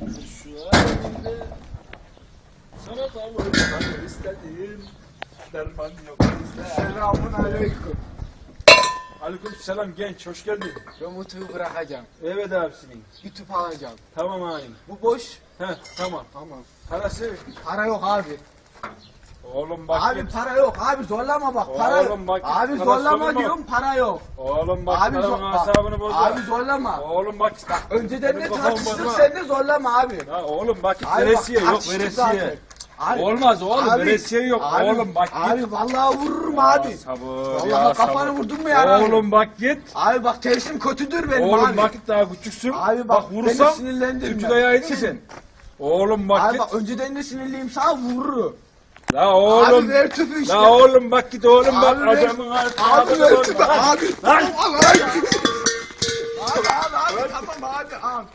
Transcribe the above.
Şu halde sana davranmak istedim. Derman yok. Selamun aleyküm. Aleyküm selam genç hoş geldin. Mutu'yu bırakacağım. Evet abisinin. Bir tüp alacağım. Tamam ağayım. Bu boş. Heh tamam. Tamam. Parası. Para yok abi. Oğlum bak abi git. para yok. Abi zorlama bak. Para Oğlum bak, Abi zorlama sorma. diyorum para yok. Oğlum bak abi zor- asabını bozma. Abi zorlama. Oğlum bak. Önceden de Benim kafamı tartıştık bozma. sen de zorlama abi. Ya oğlum bak Abi veresiye bak, yok tartıştık veresiye. zaten. Abi, Olmaz oğlum abi, veresiye yok. abi, oğlum bak git. Abi vallahi vururum Ya abi. Sabır Vallahi ya kafanı sabır. vurdun mu ya? Oğlum bak git. Abi bak tersim kötüdür benim Oğlum abi. bak daha küçüksün. Abi bak, vurursam beni sinirlendirme. Türkçü dayağı yedin sen. Oğlum bak Abi git. bak önceden de sinirliyim sana vururum. La oğlum. Abi ver tüpü işte. La oğlum bak git oğlum bak Abi ver- adamın altına Abi ver tüpü abi. Lan. Abi abi abi tamam abi abi.